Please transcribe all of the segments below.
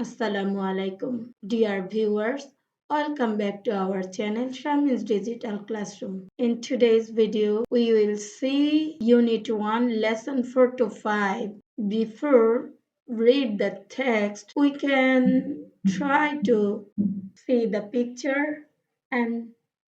Assalamu alaikum. Dear viewers, welcome back to our channel Shamin's Digital Classroom. In today's video, we will see Unit 1, Lesson 4 to 5. Before read the text, we can try to see the picture and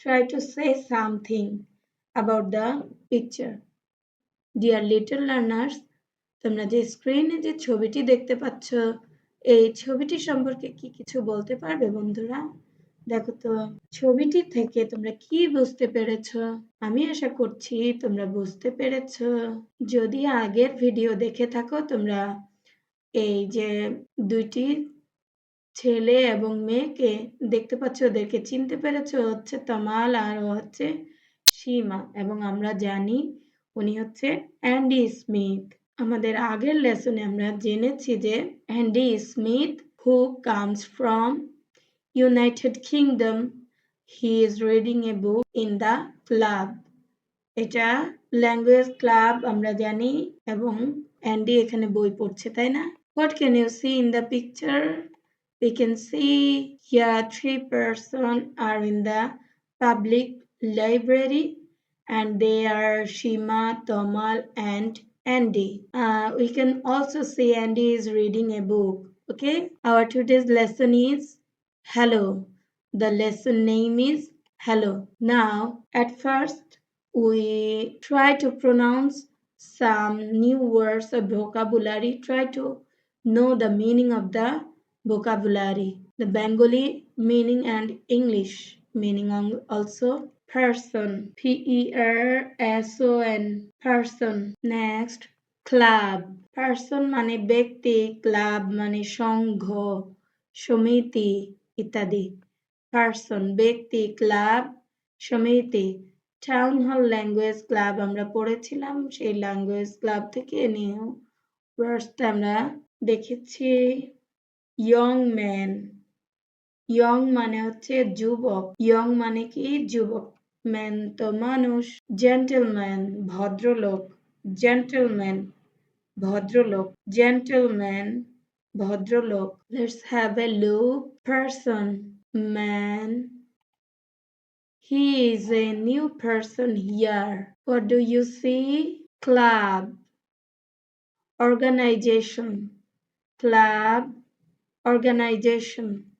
try to say something about the picture. Dear little learners, তোমরা যে স্ক্রিনে যে ছবিটি দেখতে পাচ্ছ, এই ছবিটি সম্পর্কে কি কিছু বলতে পারবে বন্ধুরা? দেখো তো, ছবিটি থেকে তোমরা কি বুঝতে পেরেছ? আমি আশা করছি তোমরা বুঝতে পেরেছ। যদি আগের ভিডিও দেখে থাকো, তোমরা এই যে দুইটি ছেলে এবং মেয়েকে দেখতে পাচ্ছ, ওদেরকে চিনতে পেরেছ হচ্ছে তামাল আর হচ্ছে সীমা। এবং আমরা জানি উনি হচ্ছে অ্যান্ডি স্মিথ। আমাদের আগের লেসনে আমরা জেনেছি যে Andy Smith who comes from United Kingdom he is reading a book in the club এটা ল্যাঙ্গুয়েজ ক্লাব আমরা জানি এবং অ্যান্ডি এখানে বই পড়ছে তাই না? What can you see in the picture we can see here three person are in the public library and they are Shima, Tomal and Andy. Uh, we can also see Andy is reading a book. Okay, our today's lesson is hello. The lesson name is hello. Now, at first, we try to pronounce some new words of vocabulary. Try to know the meaning of the vocabulary, the Bengali meaning and English meaning also person. P E R S O N. Person. Next. Club person মানে ব্যক্তি club মানে সংঘ, সমিতি ইত্যাদি। Person ব্যক্তি club সমিতি। Town hall language club আমরা পড়েছিলাম, সেই ল্যাঙ্গুয়েজ ক্লাব থেকে নিয়ে ওয়ার্ডসটা আমরা দেখেছি। ইয়ং ম্যান ইয়ং মানে হচ্ছে যুবক। ইয়ং মানে কি? যুবক। ম্যান তো মানুষ জেন্টেলম্যান ভদ্রলোক জেন্টেলম্যান ভদ্রলোক জেন্টেলম্যান ভদ্রলোক let's have a look person man He is a new person here. What do you see? Club. Organization. Club. Organization.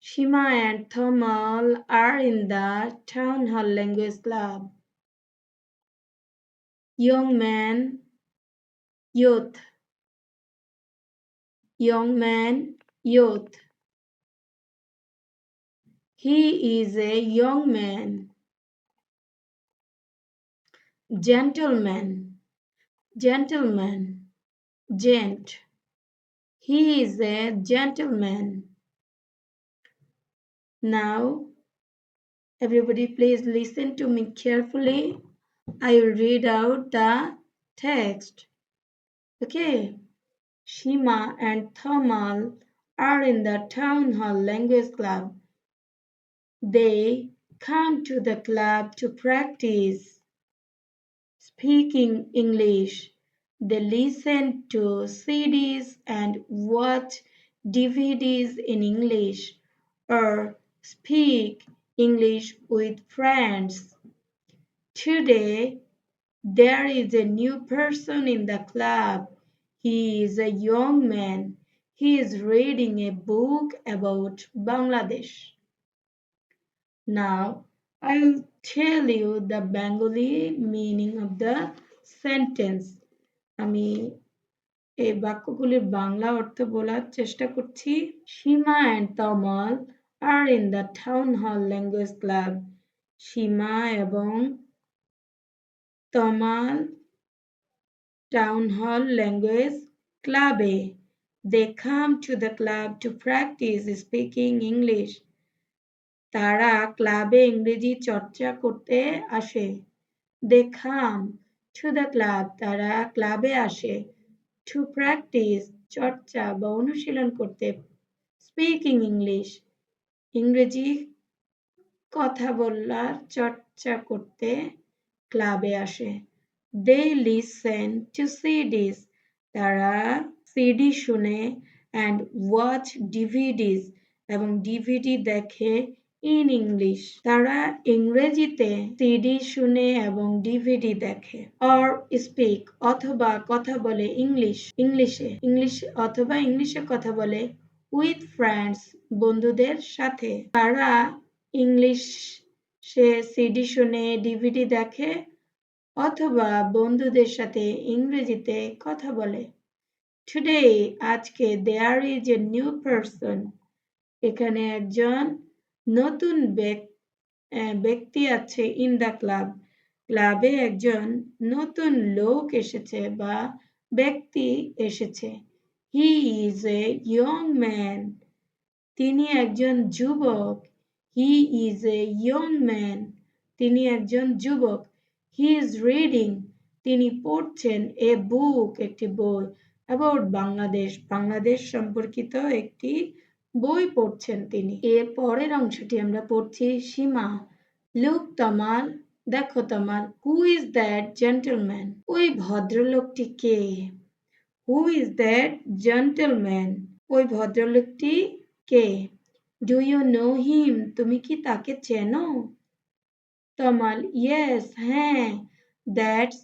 Shima and Thomal are in the Town Hall Language Club. Young man youth. Young man youth. He is a young man. Gentleman gentleman gent. He is a gentleman now everybody please listen to me carefully i will read out the text Okay. Shima and Thamal are in the town hall language club. They come to the club to practice speaking English. They listen to CDs and watch DVDs in English or speak English with friends. Today, there is a new person in the club. He is a young man. He is reading a book about Bangladesh. Now, I will tell you the Bengali meaning of the sentence. আমি এই বাক্যগুলির বাংলা অর্থ বলার চেষ্টা করছি Seema and Tamal R in the town hall language club Seema এবং Tamal Town Hall Language Club. They come to the club to practice speaking English. তারা ক্লাবে ইংরেজি চর্চা করতে আসে দে খাম টু দ্য ক্লাব তারা ক্লাবে আসে টু প্র্যাকটিস চর্চা বা অনুশীলন করতে স্পিকিং ইংলিশ ইংরেজি কথা বলার চর্চা করতে ক্লাবে আসে। দে লিসেন টু সিডিস তারা সিডি শুনে অ্যান্ড ওয়াচ ডিভিডিজ এবং ডিভিডি দেখে ইন ইংলিশ তারা ইংরেজিতে সিডি শুনে এবং ডিভিডি দেখে অর স্পিক অথবা কথা বলে ইংলিশ ইংলিশে ইংলিশ অথবা ইংলিশে কথা বলে উইথ ফ্রেন্ডস বন্ধুদের সাথে। তারা ইংলিশ সে সিডি শুনে ডিভিডি দেখে অথবা বন্ধুদের সাথে ইংরেজিতে কথা বলে। টুডে আজকে there is a new person এখানে একজন নতুন ব্যক্তি আছে ইন দ্য ক্লাব ক্লাবে একজন নতুন লোক এসেছে বা ব্যক্তি এসেছে। He is a young man তিনি একজন যুবক। He is a young man তিনি একজন যুবক। হি ইজ রিডিং তিনি পড়ছেন এ বুক একটি বই। অ্যাবাউট বাংলাদেশ বাংলাদেশ সম্পর্কিত একটি বই পড়ছেন তিনি। এর পরের অংশটি আমরা পড়ছি সীমা। লুক তমাল দেখো Tamal who is that gentleman ওই ভদ্রলোকটি কে? হু ইজ দ্যাট জেন্টলম্যান ওই ভদ্রলোকটি কে? ডু ইউ নো হিম তুমি কি তাকে চেনো? তমাল ইয়েস হ্যাঁ। দ্যাটস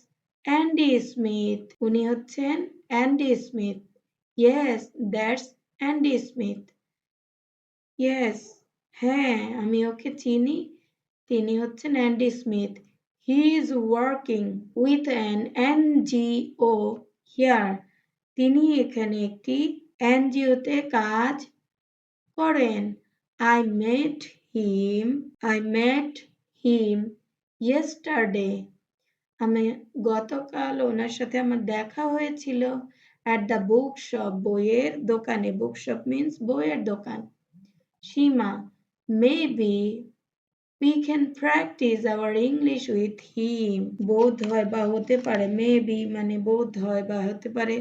অ্যান্ডি স্মিথ উনি হচ্ছেন Andy Smith yes that's Andy Smith yes হ্যাঁ আমি ওকে চিনি। তিনি হচ্ছেন Andy Smith he is working with an NGO here তিনি এখানে একটি এনজিওতে কাজ করেন। I met him I met him yesterday আমি গতকাল ওনার সাথে আমার দেখা হয়েছিল অ্যাট দ্য বুক শপ বইয়ের দোকানে। বুক শপ মিন্স বইয়ের দোকান। Seema maybe we can practice our English with him বোধ হয় বা হতে পারে মেবি মানে বোধ হয় বা হতে পারে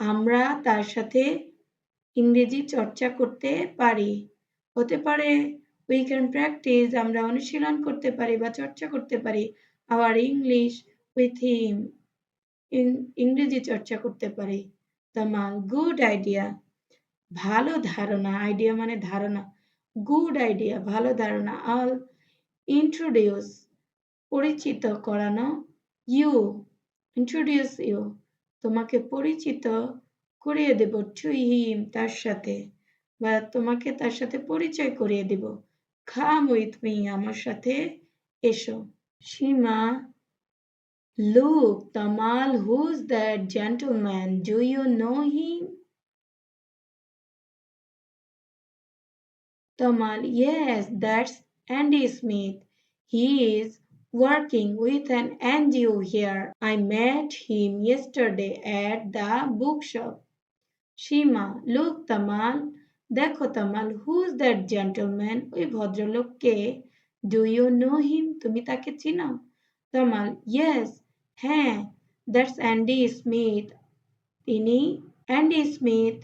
আমরা তার সাথে ইংরেজি চর্চা করতে পারি। হতে পারে উই ক্যান প্র্যাকটিস আমরা অনুশীলন করতে পারি বা চর্চা করতে পারি। আওয়ার ইংলিশ উইথ হিম ইংরেজি চর্চা করতে পারি। তামাল গুড আইডিয়া ভালো ধারণা আইডিয়া মানে ধারণা। গুড আইডিয়া ভালো ধারণা আল ইন্ট্রোডিউস পরিচিত করানো ইউ ইন্ট্রোডিউস ইউ তোমাকে পরিচিত করিয়ে দেব টু তার সাথে বা তোমাকে তার সাথে পরিচয় করিয়ে দেব। খাম উইথ মি আমার সাথে এসো। Seema look Tamal who's that gentleman do you know him? Tamal, yes, that's Andy Smith. He is working with an NGO here. I met him yesterday at the bookshop. Shima, look, Tamal. দেখো Tamal who's that gentleman ওই ভদ্রলোক কে do you know him তুমি তাকে চিনো? Tamal yes হ্যাঁ that's Andy Smith তিনি Andy Smith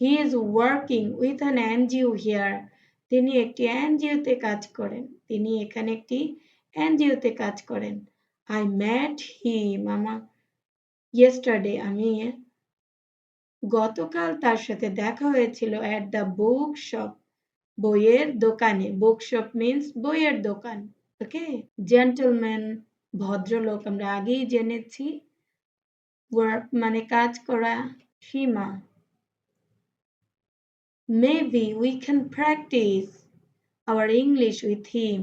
he is working with an NGO here তিনি একটি এনজিওতে কাজ করেন। তিনি এখানে একটি এনজিওতে কাজ করেন। আই ম্যাট হি মামা। ইয়েস্টারডে আমি গতকাল তার সাথে দেখা হয়েছিল অ্যাট দ্য বুক শপ বইয়ের দোকানে। বুক শপ মিনস বইয়ের দোকান ওকে জেন্টলম্যান ভদ্রলোক, আমরা আগেই জেনেছি। ওয়ার্ক মানে কাজ করা Seema maybe we can practice our English with him.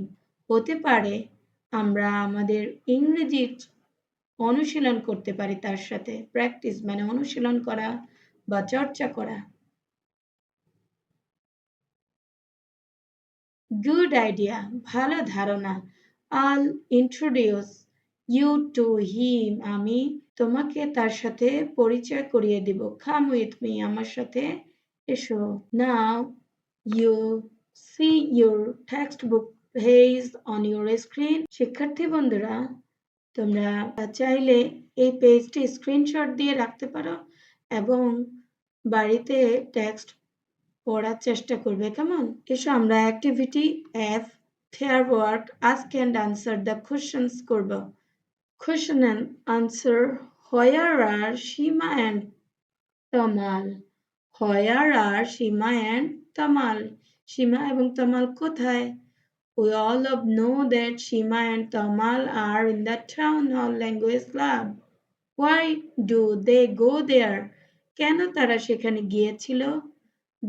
হতে পারে আমরা আমাদের ইংরেজি অনুশীলন করতে পারি তার সাথে। প্র্যাকটিস মানে অনুশীলন করা বা চর্চা করা। গুড আইডিয়া ভালো ধারণা। I'll introduce you to him আমি তোমাকে তার সাথে পরিচয় করিয়ে দিব। খাম উইথ মি আমার সাথে এসো। Now you see your textbook page on your screen শিক্ষার্থী বন্ধুরা, তোমরা চাইলে এই পেজটি স্ক্রিনশট দিয়ে রাখতে পারো এবং বাড়িতে টেক্সট পড়ার চেষ্টা করবে কেমন এসো আমরা activity F pair work ask and answer the questions করব question and answer where are Seema and Tamal. Where are Shima and Tamal? Seema এবং Tamal কোথায়? We all of know that Shima and Tamal are in the town hall language club. Why do they go there? কেন তারা সেখানে গিয়েছিল?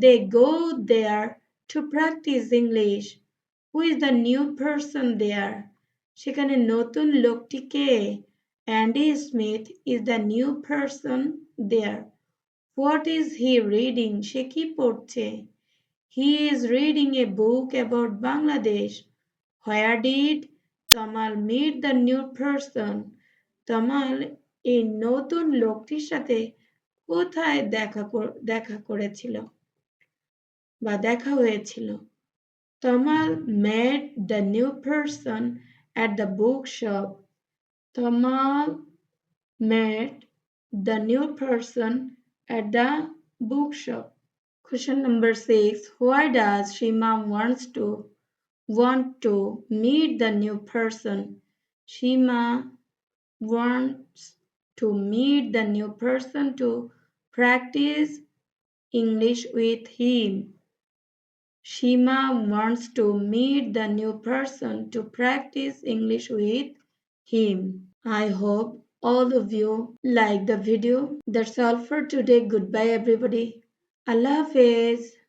They go there to practice English. Who is the new person there? সেখানে নতুন লোকটি কে? Andy Smith is the new person there. What is he reading? সে কি পড়ছে? He is reading a book about Bangladesh. Where did Tamal meet the new person? Tamal এই নতুন লোকটির সাথে কোথায় দেখা দেখা করেছিল বা দেখা হয়েছিল Tamal met the new person at the bookshop. Tamal met the new person at the bookshop. Question number six. Why does Shima wants to want to meet the new person? Shima wants to meet the new person to practice English with him. Shima wants to meet the new person to practice English with him. I hope all of you like the video. That's all for today. Goodbye everybody. Love is.